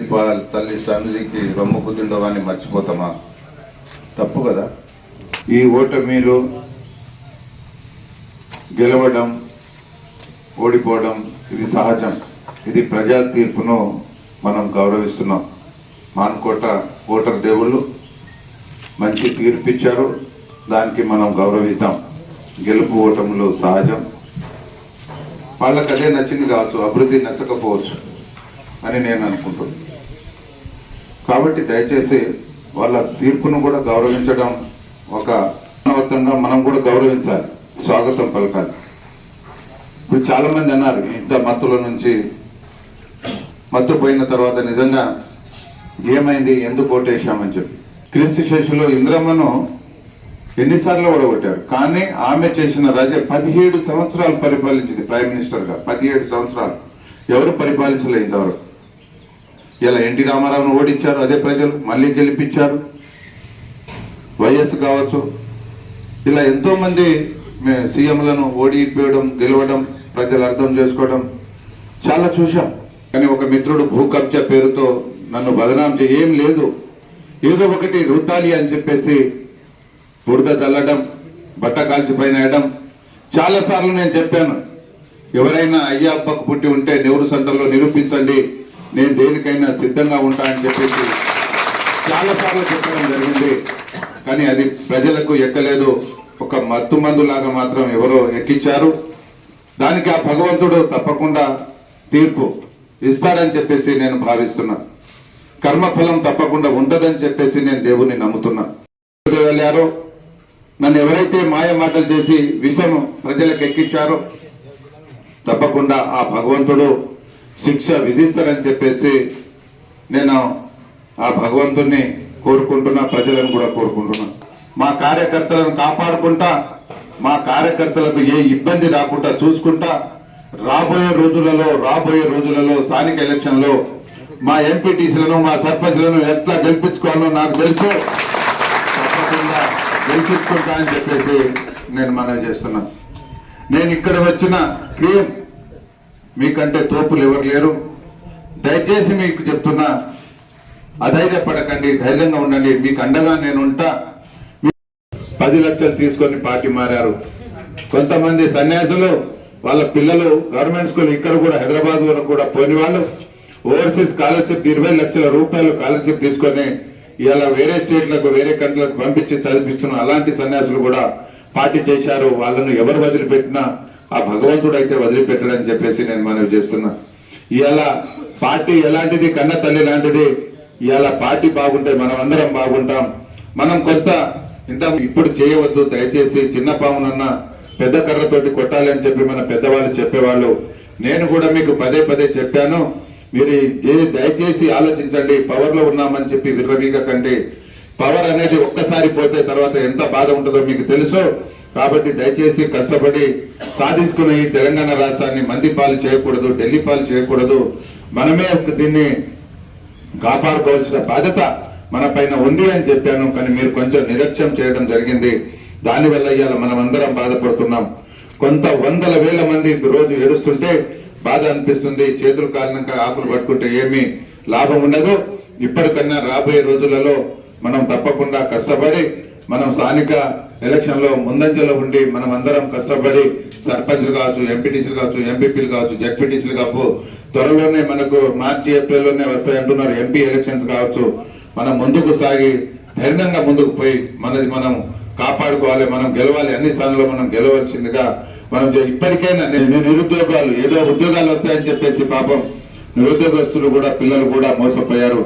తల్లి సన్నిధికి రొమ్ము కుదిండవాన్ని మర్చిపోతామా? తప్పు కదా. ఈ ఓటమిలు గెలవడం ఓడిపోవడం ఇది సహజం. ఇది ప్రజా తీర్పును మనం గౌరవిస్తున్నాం. మాన్కోట ఓటర్ దేవుళ్ళు మంచి తీర్పిచ్చారు. దానికి మనం గౌరవిద్దాం. గెలుపు ఓటములు సహజం. వాళ్ళకి అదే నచ్చింది కావచ్చు అభివృద్ధి నచ్చకపోవచ్చు. అని నేను అనుకుంటున్నాను కాబట్టి దయచేసి వాళ్ళ తీర్పును కూడా గౌరవించడం ఒక మానవత్వంగా మనం కూడా గౌరవించాలి. స్వాగతం పలకాలి. ఇప్పుడు చాలా మంది అన్నారు ఇంత మత్తుల నుంచి మత్తు పోయిన తర్వాత నిజంగా ఏమైంది ఎందుకు ఓటేశామని చెప్పి. క్రీస్తు శేషులో ఇంద్రమ్మను ఎన్నిసార్లు ఓడగొట్టారు. కానీ ఆమె చేసిన రజ పదిహేడు సంవత్సరాలు పరిపాలించింది ప్రైమ్ మినిస్టర్గా పదిహేడు సంవత్సరాలు. ఎవరు పరిపాలించలే ఇంతవరకు? ఇలా ఎన్టీ రామారావును ఓడించారు అదే ప్రజలు మళ్ళీ గెలిపించారు. వైఎస్ కావచ్చు. ఇలా ఎంతో మంది సీఎంలను ఓడిపోయడం గెలవడం ప్రజలు అర్థం చేసుకోవడం చాలా చూశాం. కానీ ఒక మిత్రుడు భూ కబ్జా పేరుతో నన్ను బదనాం చేయం లేదు. ఏదో ఒకటి రుద్దాలి అని చెప్పేసి బురద చల్లడం బట్ట కాల్చిపోయిన వేయడం చాలా సార్లు నేను చెప్పాను. ఎవరైనా అయ్యా అబ్బకు పుట్టి ఉంటే నెహ్రూ సెంటర్లో నిరూపించండి నేను దేనికైనా సిద్ధంగా ఉంటా అని చెప్పేసి చాలాసార్లు చెప్పడం జరిగింది. కానీ అది ప్రజలకు ఎక్కలేదు. ఒక మత్తు మందులాగా మాత్రం ఎవరో ఎక్కించారు. దానికి ఆ భగవంతుడు తప్పకుండా తీర్పు ఇస్తాడని చెప్పేసి నేను భావిస్తున్నా. కర్మఫలం తప్పకుండా ఉంటదని చెప్పేసి నేను దేవుణ్ణి నమ్ముతున్నా. వెళ్ళారో నన్ను ఎవరైతే మాయ మాటలు చేసి విషం ప్రజలకు ఎక్కించారో తప్పకుండా ఆ భగవంతుడు శిక్ష విధిస్తాడని చెప్పేసి నేను ఆ భగవంతుణ్ణి కోరుకుంటున్నా ప్రజలను కూడా కోరుకుంటున్నా. మా కార్యకర్తలను కాపాడుకుంటా మా కార్యకర్తలకు ఏ ఇబ్బంది రాకుండా చూసుకుంటా రాబోయే రోజులలో రాబోయే రోజులలో స్థానిక ఎలక్షన్లో మా ఎంపీటీసీలను మా సర్పంచ్లను ఎట్లా గెలిపించుకోవాలో నాకు తెలుసు. తప్పకుండా గెలిపించుకుంటా అని చెప్పేసి నేను మనవి చేస్తున్నా. నేను ఇక్కడ వచ్చిన క్రియం మీకంటే తోపులు ఎవరు లేరు? దయచేసి మీకు చెప్తున్నా అధైర్యపడకండి ధైర్యంగా ఉండండి. మీకు అండగా నేను ఉంటా. పది లక్షలు తీసుకొని పార్టీ మారారు. కొంతమంది సన్యాసులు వాళ్ళ పిల్లలు గవర్నమెంట్ స్కూల్ ఇక్కడ కూడా హైదరాబాద్ వరకు కూడా పోయిన వాళ్ళు ఓవర్సీస్ స్కాలర్షిప్ ఇరవై లక్షల రూపాయలు స్కాలర్షిప్ తీసుకొని ఇలా వేరే స్టేట్లకు వేరే కంట్రీలకు పంపించి చదివిస్తున్న అలాంటి సన్యాసులు కూడా పార్టీ చేశారు. వాళ్ళను ఎవరు వదిలిపెట్టినా ఆ భగవంతుడు అయితే వదిలిపెట్టడని చెప్పేసి నేను మనవి చేస్తున్నా. ఇవాళ పార్టీ ఎలాంటిది? కన్న తల్లి లాంటిది. ఇవాళ పార్టీ బాగుంటే మనం అందరం బాగుంటాం. మనం కొంత ఇంత ఇప్పుడు చేయవద్దు. దయచేసి చిన్న పామునన్న పెద్ద కర్రతోటి కొట్టాలి అని చెప్పి మన పెద్దవాళ్ళు చెప్పేవాళ్ళు. నేను కూడా మీకు పదే పదే చెప్పాను. మీరు దయచేసి ఆలోచించండి. పవర్లో ఉన్నామని చెప్పి విర్రవీగకండి పవర్ అనేది ఒక్కసారి పోతే తర్వాత ఎంత బాధ ఉంటుందో మీకు తెలుసు. కాబట్టి దయచేసి కష్టపడి సాధించుకున్న ఈ తెలంగాణ రాష్ట్రాన్ని మంది పాలు చేయకూడదు ఢిల్లీ పాలు చేయకూడదు. మనమే దీన్ని కాపాడుకోవాల్సిన బాధ్యత మన పైన ఉంది అని చెప్పాను. కానీ మీరు కొంచెం నిర్లక్ష్యం చేయడం జరిగింది. దానివల్ల ఇవాళ మనం అందరం బాధపడుతున్నాం. కొంత వందల వేల మంది రోజు ఏడుస్తుంటే బాధ అనిపిస్తుంది. చేతులు కాలినాక ఆకులు పట్టుకుంటే ఏమీ లాభం ఉండదు. ఇప్పటికన్నా రాబోయే రోజులలో మనం తప్పకుండా కష్టపడి మనం స్థానిక ఎలక్షన్లో ముందంజలో ఉండి మనం అందరం కష్టపడి సర్పంచ్లు కావచ్చు ఎంపీటీసీలు కావచ్చు ఎంపీపీలు కావచ్చు జడ్పీటీసీలు కావచ్చు త్వరలోనే మనకు మార్చి ఏప్రిల్లోనే వస్తాయి అంటున్నారు ఎంపీ ఎలక్షన్స్ కావచ్చు. మనం ముందుకు సాగి ధైర్యంగా ముందుకు పోయి మనది మనం కాపాడుకోవాలి మనం గెలవాలి అన్ని స్థానాల్లో మనం గెలవలసిందిగా మనం ఇప్పటికైనా నిరుద్యోగాలు ఏదో ఉద్యోగాలు వస్తాయని చెప్పేసి పాపం నిరుద్యోగస్తులు కూడా పిల్లలు కూడా మోసపోయారు.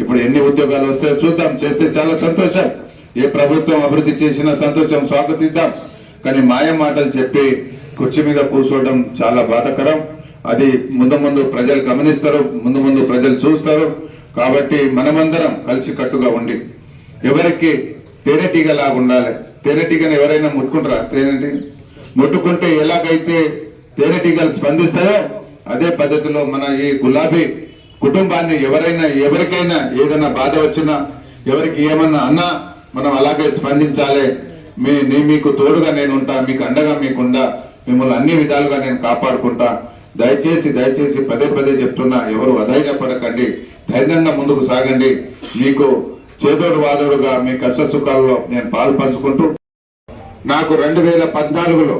ఇప్పుడు ఎన్ని ఉద్యోగాలు వస్తాయో చూద్దాం చేస్తే చాలా సంతోషం. ఏ ప్రభుత్వం అభివృద్ధి చేసినా సంతోషం స్వాగతిద్దాం. కానీ మాయ మాటలు చెప్పి కుర్చీ మీద కూర్చోవడం చాలా బాధకరం. అది ముందు ముందు ప్రజలు గమనిస్తారు ముందు ముందు ప్రజలు చూస్తారు. కాబట్టి మనమందరం కలిసి కట్టుగా ఉండి ఎవరికి తేనెటీగ లాగా ఉండాలి. తేనెటీగను ఎవరైనా ముట్టుకుంటారా? తేనెటీగ ముట్టుకుంటే ఎలాగైతే తేనెటీగలు స్పందిస్తాయో అదే పద్ధతిలో మన ఈ గులాబీ కుటుంబాన్ని ఎవరైనా ఎవరికైనా ఏదైనా బాధ వచ్చినా ఎవరికి ఏమన్నా అన్నా మనం అలాగే స్పందించాలి. మీ మీకు తోడుగా నేను ఉంటా మీకు అండగా మీకుండా మిమ్మల్ని అన్ని విధాలుగా నేను కాపాడుకుంటా. దయచేసి దయచేసి పదే పదే చెప్తున్నా ఎవరు అధైర్యపడకండి. ధైర్యంగా ముందుకు సాగండి. మీకు చేదోడు వాదోడుగా మీ కష్ట సుఖాల్లో నేను పాలు పంచుకుంటూ నాకు రెండు వేల పద్నాలుగులో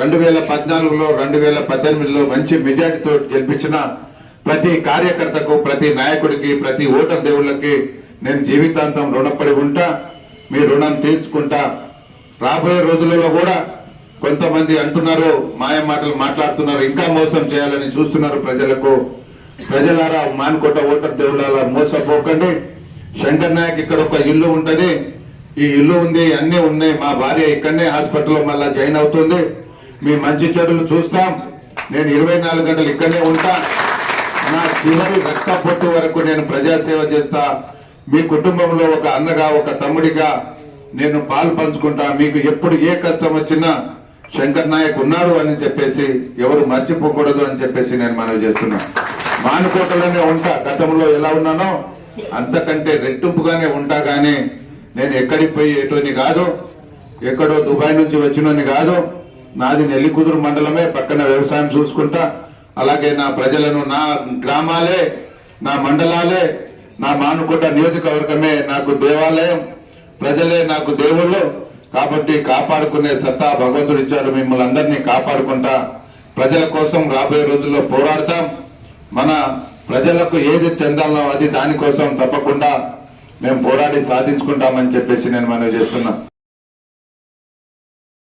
రెండు వేల పద్నాలుగులో రెండు వేల పద్దెనిమిదిలో మంచి మెజార్టీతో గెలిపించిన ప్రతి కార్యకర్తకు ప్రతి నాయకుడికి ప్రతి ఓటర్ దేవుళ్ళకి నేను జీవితాంతం రుణపడి ఉంటా మీ రుణం తీర్చుకుంటా. రాబోయే రోజులలో కూడా కొంతమంది అంటున్నారు మాయ మాటలు మాట్లాడుతున్నారు ఇంకా మోసం చేయాలని చూస్తున్నారు ప్రజలకు. ప్రజలారా మానుకోట ఓటర్ దేవుళ్ళ మోసపోకండి. శంకర్ నాయక్ ఇక్కడ ఒక ఇల్లు ఉంటది. ఈ ఇల్లు ఉంది అన్ని ఉన్నాయి. మా భార్య ఇక్కడనే హాస్పిటల్లో మళ్ళా జాయిన్ అవుతుంది. మీ మంచి చెడులు చూస్తాం. నేను ఇరవై నాలుగు గంటలు ఇక్కడనే ఉంటా. నా చివరి రక్త పొట్టు వరకు నేను ప్రజాసేవ చేస్తా. మీ కుటుంబంలో ఒక అన్నగా ఒక తమ్ముడిగా నేను పాలు పంచుకుంటా. మీకు ఎప్పుడు ఏ కష్టం వచ్చినా శంకర్ నాయక్ ఉన్నారు అని చెప్పేసి ఎవరు మర్చిపోకూడదు అని చెప్పేసి నేను మనవి చేస్తున్నా. మానుకోటలోనే ఉంటా. గతంలో ఎలా ఉన్నానో అంతకంటే రెట్టింపుగానే ఉంటా గానీ నేను ఎక్కడికి పోయి ఎటోని కాదు. ఎక్కడో దుబాయ్ నుంచి వచ్చినోని కాదు. నాది నెల్లికుదురు మండలమే. పక్కన వ్యవసాయం చూసుకుంటా. అలాగే నా ప్రజలను నా గ్రామాలే నా మండలాలే నా మానుకొండ నియోజకవర్గమే నాకు దేవాలయం ప్రజలే నాకు దేవుళ్ళు. కాబట్టి కాపాడుకునే సత్తా భగవంతుడు ఇచ్చాడు. మిమ్మల్ని అందరినీ కాపాడుకుంటా. ప్రజల కోసం రాబోయే రోజుల్లో పోరాడతాం. మన ప్రజలకు ఏది చెందాలో అది దానికోసం తప్పకుండా మేము పోరాడి సాధించుకుంటామని చెప్పేసి నేను మనవి చేస్తున్నా.